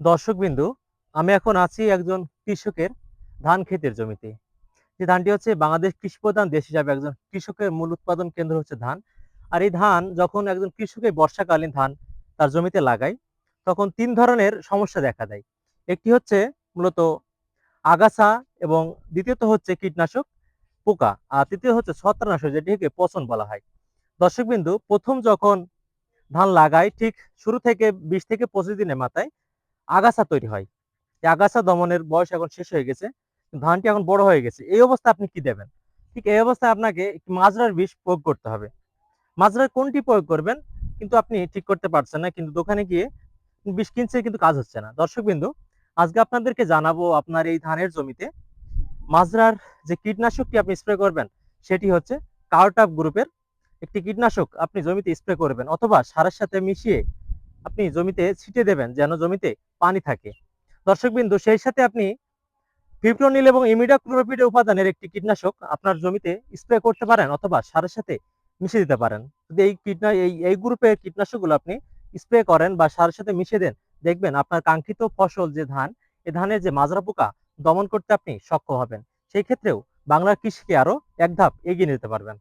দর্শকবিন্দু, আমি এখন আছি একজন কৃষকের ধান ক্ষেতের জমিতে। যে ধানটি হচ্ছে বাংলাদেশ কৃষি প্রধান দেশ হিসাবে একজন কৃষকের মূল উৎপাদন কেন্দ্র হচ্ছে ধান। আর এই ধান যখন একজন কৃষকের বর্ষাকালীন ধান তার জমিতে লাগায়, তখন তিন ধরনের সমস্যা দেখা দেয়। একটি হচ্ছে মূলত আগাছা এবং দ্বিতীয়ত হচ্ছে কীটনাশক পোকা, আর তৃতীয় হচ্ছে ছত্রাকনাশক, যেটিকে পচন বলা হয়। দর্শকবিন্দু, প্রথম যখন ধান লাগায়, ঠিক শুরু থেকে বিশ থেকে পঁচিশ দিনের মাথায় আগাছা তৈরি হয়। এই আগাছা দমনের বয়স এখন শেষ হয়ে গেছে ধানটি এখন বড় হয়ে গেছে। এই অবস্থা আপনি কি দেবেন? ঠিক এই অবস্থায় আপনাকে মাজরার বিষ প্রয়োগ করতে হবে। মাজরার কোনটি প্রয়োগ করবেন? কিন্তু আপনি ঠিক করতে পারছেন না, কিন্তু দোকানে গিয়ে বিষ কিনছে কিন্তু কাজ হচ্ছে না। দর্শকবিন্দু আজকে আপনাদেরকে জানাব আপনার এই ধানের জমিতে মাজরার যে কীটনাশকটি আপনি স্প্রে করবেন, সেটি হচ্ছে কার্টাপ গ্রুপের একটি কীটনাশক আপনি জমিতে স্প্রে করবেন, অথবা সারের সাথে মিশিয়ে আপনি জমিতে ছিটে দেবেন, যেন জমিতে পানি থাকে। দর্শকবিন্দু, সেই সাথে আপনি ফিপ্রোনিল এবং ইমিডাক্লোরোপিড উপাদানের একটি কীটনাশক আপনার জমিতে স্প্রে করতে পারেন অথবা সারের সাথে মিশিয়ে দিতে পারেন। যদি এই কীটনা এই এই গ্রুপের কীটনাশকগুলো আপনি স্প্রে করেন বা সারের সাথে মিশিয়ে দেন, দেখবেন আপনার কাঙ্ক্ষিত ফসল যে ধান এই ধানের যে মাজরা পোকা দমন করতে আপনি সক্ষম হবেন। সেই ক্ষেত্রেও বাংলার কৃষিকে আরও এক ধাপ এগিয়ে নিতে পারবেন।